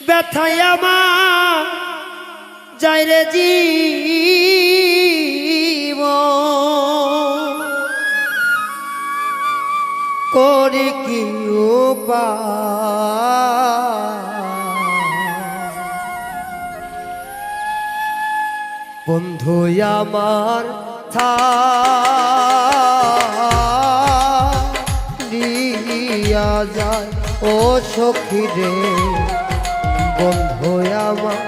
ব্যথায় যায় রে জীব। করি কি বন্ধু আমার থা যায় ও সখী রে। বন্ধু আমার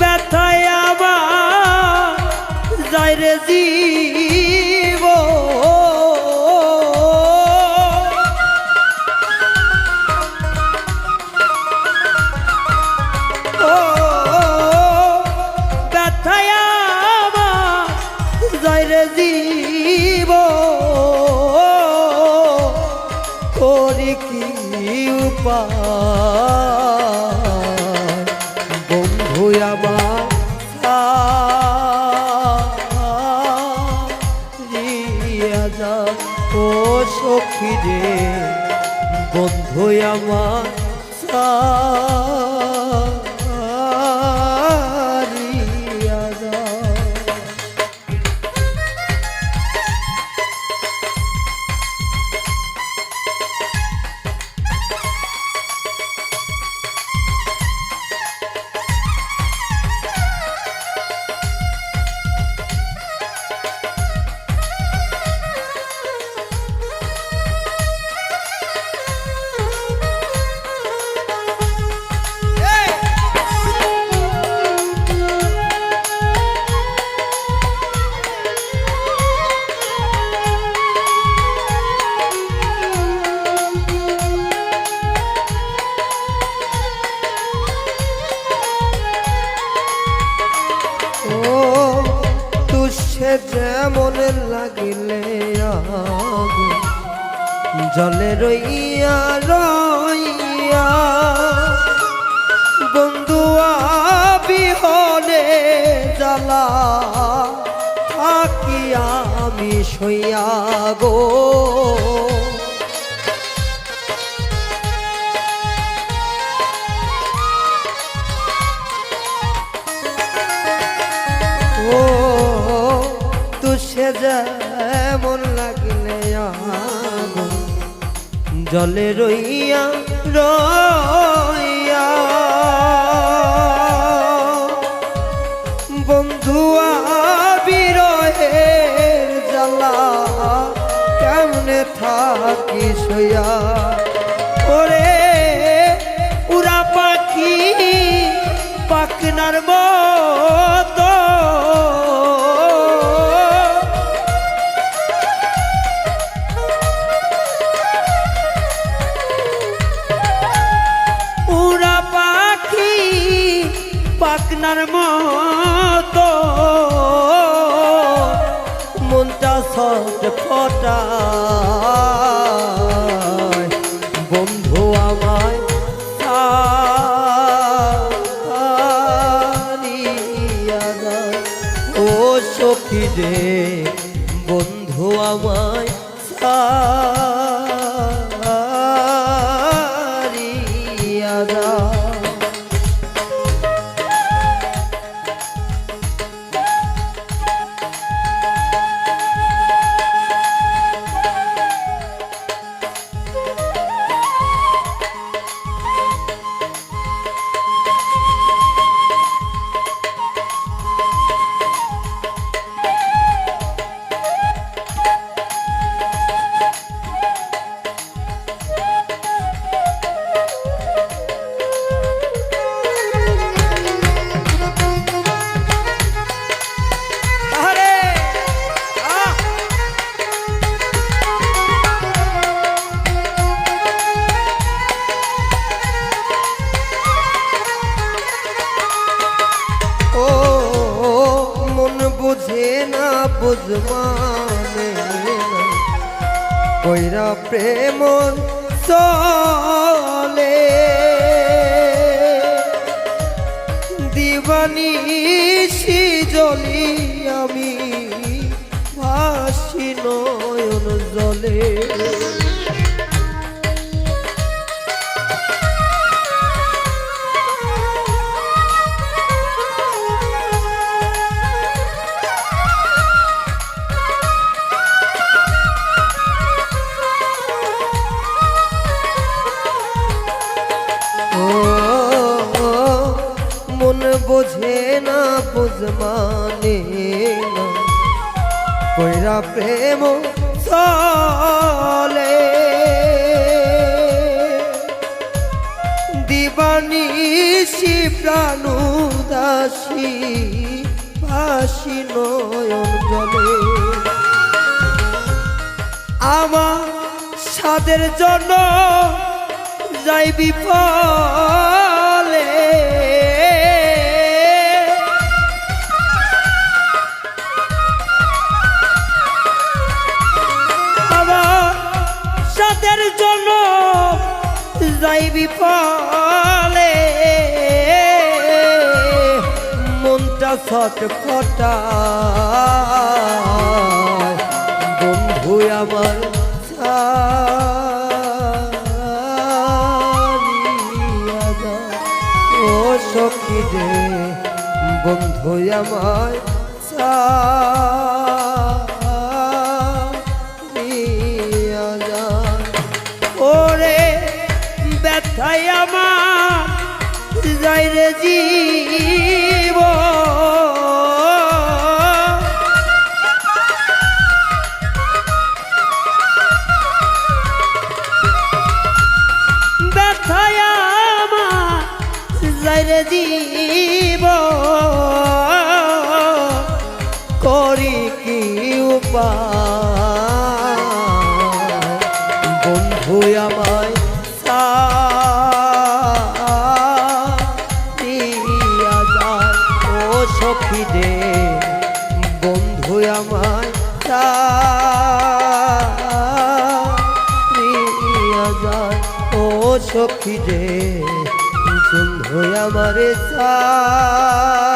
ব্যথায় আমার জয় রে উপায় বন্ধু আমার যা ও ছাড়িয়া তুষে যেমন লাগিলে জলে রইয়া রইয়া বন্ধুয়া বিহলে জ্বালা থাকি আমি সইয়া গো। যেমন লাগলে জলে রইয়া রইয়া। বন্ধুয়া বিরহের জ্বালা, কেমনে থাকি সইয়া ওরে উড়া পাখি পাকনার মতো পাকনার মতো। মনটা সদ ফটা বন্ধু আমায় ও সখী কইরা প্রেম চলে। দিবানি জলি আমি ভাসি নয়ন জলে। কইরা প্রেম চলে। দিবানিসি প্রাণ দাসী ভাসি নয়ন জলে। আমার সাদের জন্য যাই বিফলে যাই বিফলে। মনটা ছটফটা বন্ধু আমার ও সখী রে বন্ধু আমার যাই রে জীব। ব্যথায় আমার জীব। করি কি উপায়? বন্ধু আমায় সখী রে বন্ধু আমার যায়। ও সখী রে বন্ধু আমার ছাড়